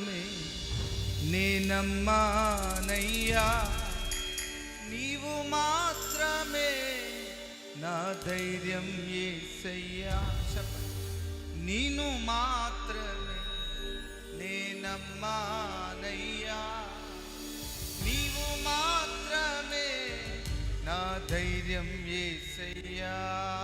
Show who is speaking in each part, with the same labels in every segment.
Speaker 1: మాత్రమే నేనమ్మానయ్యా. నీవు మాత్రమే నా ధైర్యం ఏసయ్యా. చెప్పండి. నేను మాత్రమే నేనమ్మానయ్యా. నీవు మాత్రమే నా ధైర్యం ఏసయ్యా.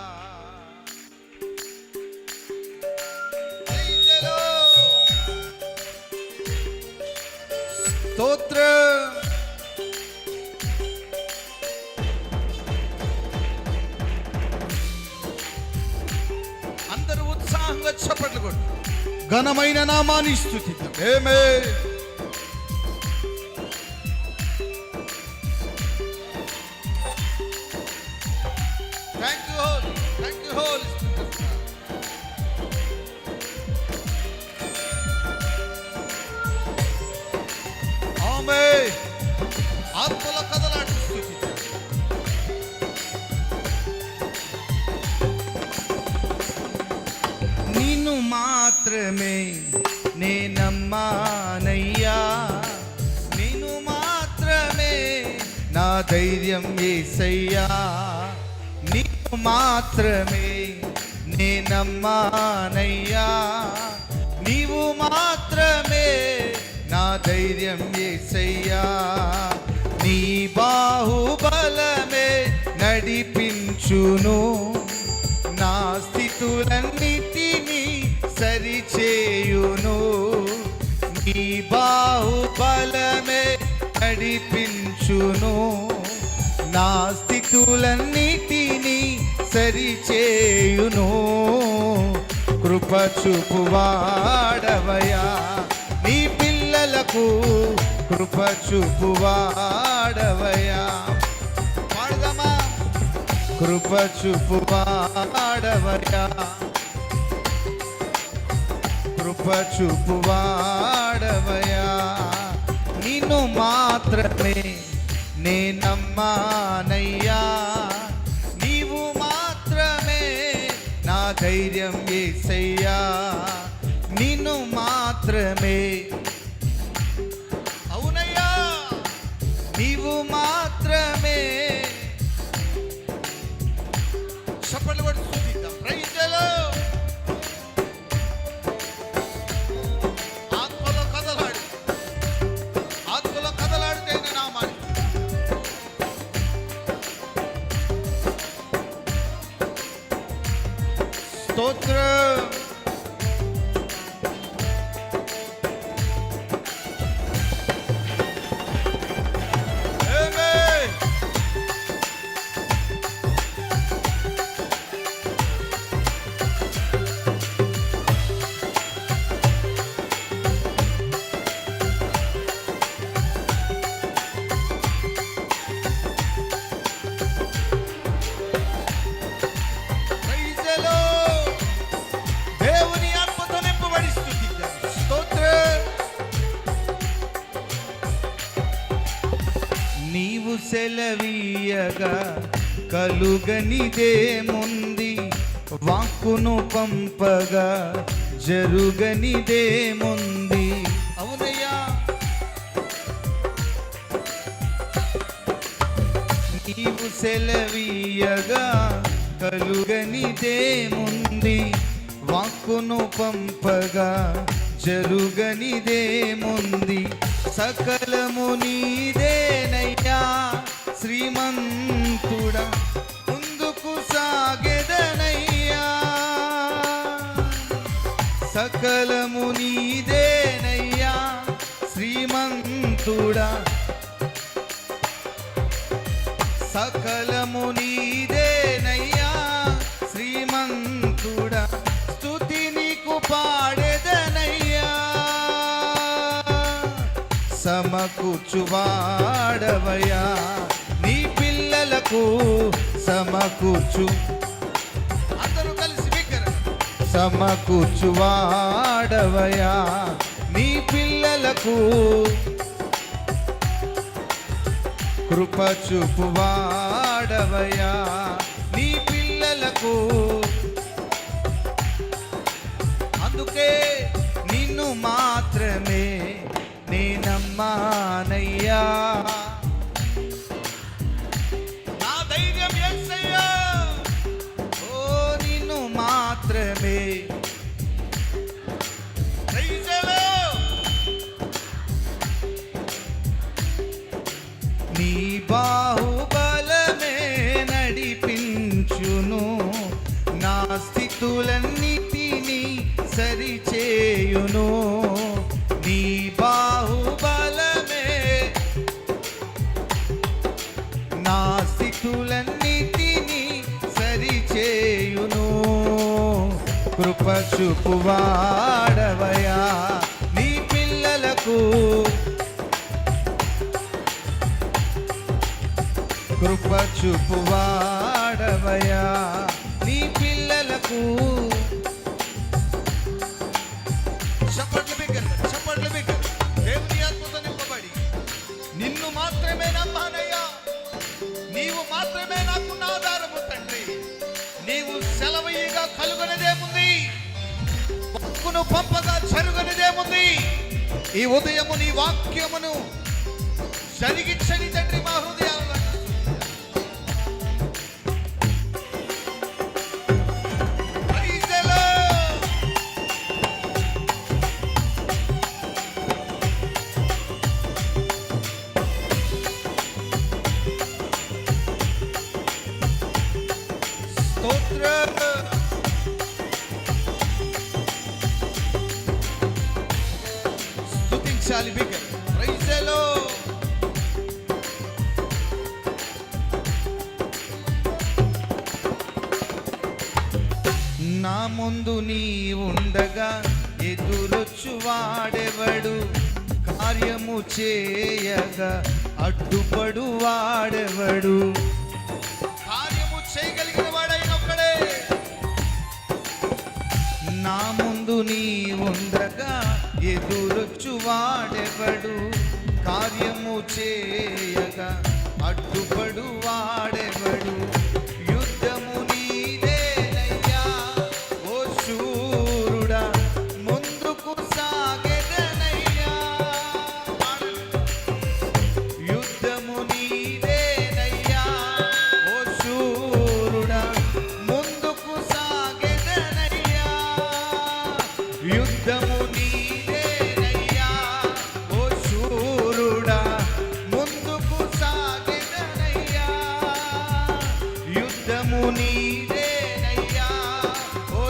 Speaker 1: ఘనమైన నామాన్ని స్థుతిద్దాం. ఏమే థ్యాంక్ యూ హోల్ థ్యాంక్ యూ హోల్ మాత్రమే నేనమ్మానయ్యా నేను మాత్రమే నా ధైర్యం ఏసయ్యా. నీకు మాత్రమే నేనమ్మానయ్యా నీవు మాత్రమే నా ధైర్యం ఏసయ్యా. నీ బాహుబలమే నడిపించును. నా స్థితులన్నీ సరిచేయును నీ బాహుబలమే నడిపించును. నా స్థితులన్నిటినీ సరిచేయును కృప చూపువాడవయా నీ పిల్లలకు కృప చూపువాడవయా పాడదామా? కృప చూపువాడవయా కృప చూపువాడవయా నిన్ను మాత్రమే నేనమ్మానయ్యా నీవు మాత్రమే నా ధైర్యం ఏసయ్యా. నిన్ను మాత్రమే సెలవీయగా కలుగనిదేముంది వాక్కును పంపగా జరుగనిదేముంది అవునయ్యా. నీవు సెలవీయగా కలుగనిదేముంది వాక్కును పంపగా జరుగనిదేముంది సకలము నీదేనయ్యా శ్రీమంతుడా ముందుకు సాగెదనయ్యా. సకలము నీదేనయ్యా శ్రీమంతుడా. సకలము నీ సమకూర్చువాడవయ్యా. నీ పిల్లలకు సమకూర్చు. అందరూ కలిసి బిగ్గర. సమకూర్చువాడవయ్యా. నీ పిల్లలకు కృప చూపువాడవయ్యా. నీ పిల్లలకు అందుకే నిన్ను నిన్ను మాత్రమే మానయ్యా. నా ధైర్యం ఎస్సయ్యా ఓ నిన్ను మాత్రమే. నీ బాహుబలమే నడిపించును. నా స్థితులన్నిటినీ సరిచేయును. కృప చూపువాడవయా నీ పిల్లలకు కృప చూపువాడవయా నీ పిల్లలకు వాక్కును పంపగా జరుగనిదేముంది? ఈ ఉదయము నీ వాక్యమును జరిగించని చేయగా అడ్డుపడు వాడెవడు కార్యము చేయగలిగిన వాడైన ఒక్కడే. నా ముందు నీ ఉండగా ఎదురొచ్చు వాడెవడు కార్యము చేయగా అడ్డుపడు వాడెవడు యుద్ధము నీదేనయ్యా ఓ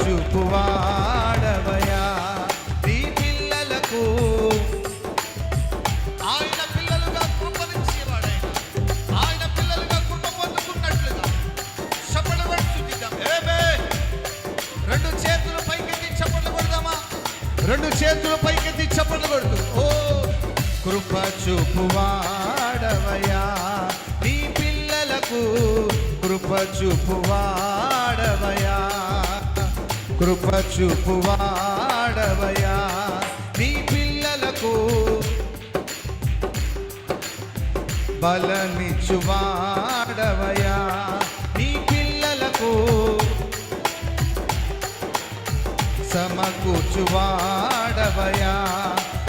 Speaker 1: చూపువాడవయా? నీ పిల్లలకు ఆయన పిల్లలుగా కృపనిచ్చేవాడైన ఆయన పిల్లలుగా కృప పొందుకున్నట్లుగా చప్పట్లు కొట్టి స్తుతిద్దాం. రెండు చేతులు పైకెత్తి చప్పట్లు కొడదామా? రెండు చేతులు పైకెత్తి చప్పట్లు కొడుతూ. ఓ కృప చూపువాడవయా? నీ పిల్లలకు కృప కృప చూపు వాడవయా నీ పిల్లలకు బలమిచ్చువాడవయా నీ పిల్లలకు సమకూర్చువాడవయా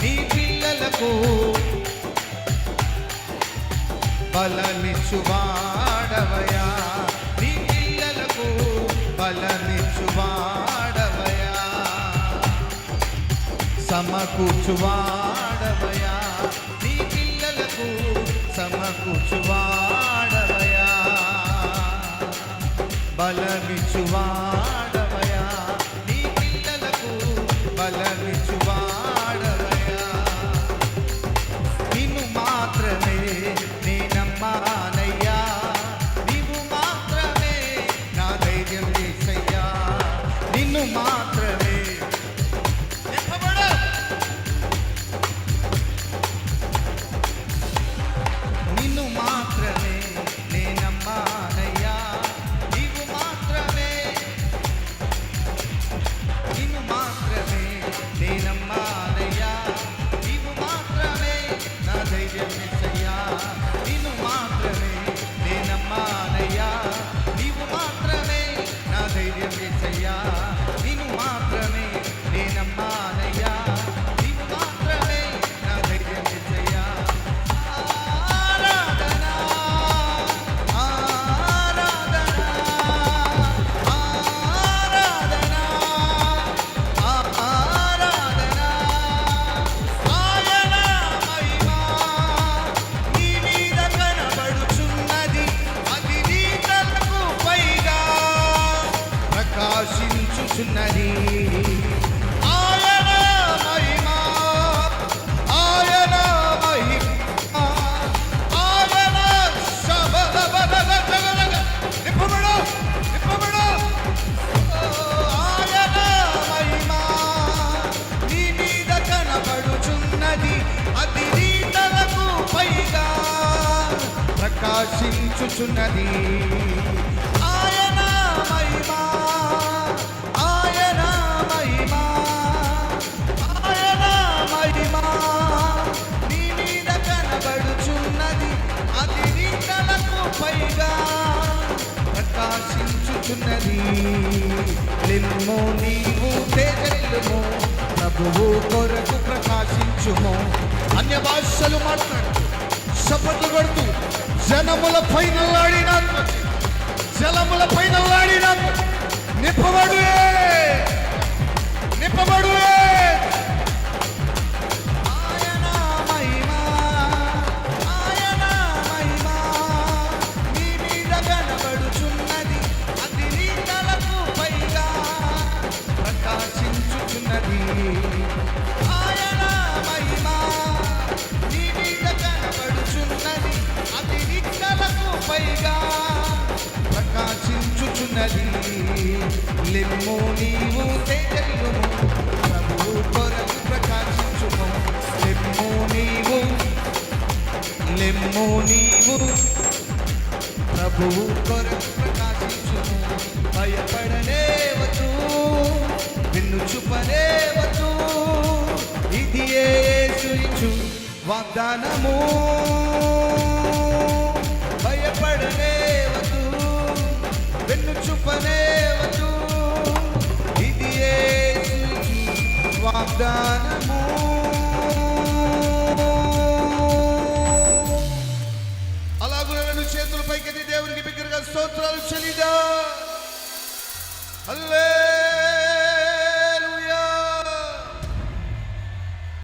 Speaker 1: నీ పిల్లలకు బలమిచ్చువాడవయా నీ పిల్లలకు బలని సమకూర్చువాడవయా నీ పిల్లలకు సమకూర్చువాడవయా బలమిచ్చువాడ పైగా ప్రకాశించుచున్నది నిల్ము నీవు తేజల్లుము ప్రభువు కొరకు ప్రకాశించుము. అన్య భాషలు మాట్లాడుతూ చప్పట్లు కొడుతూ జనముల పైన లాడినాత్మ జలముల పైన లాడినాత్మ నిప్పవడుయే ఉన్నది లెమ్ము నీవు తేజలుము ప్రభువు కొరకు ప్రకాశించుము. లెమ్ము నీవు లెమ్ము నీవు. ప్రభువు కొరకు ప్రకాశించుము. భయపడనేవతు విన్నుచుపనేవతు ఇది ఏ వాగ్దానము?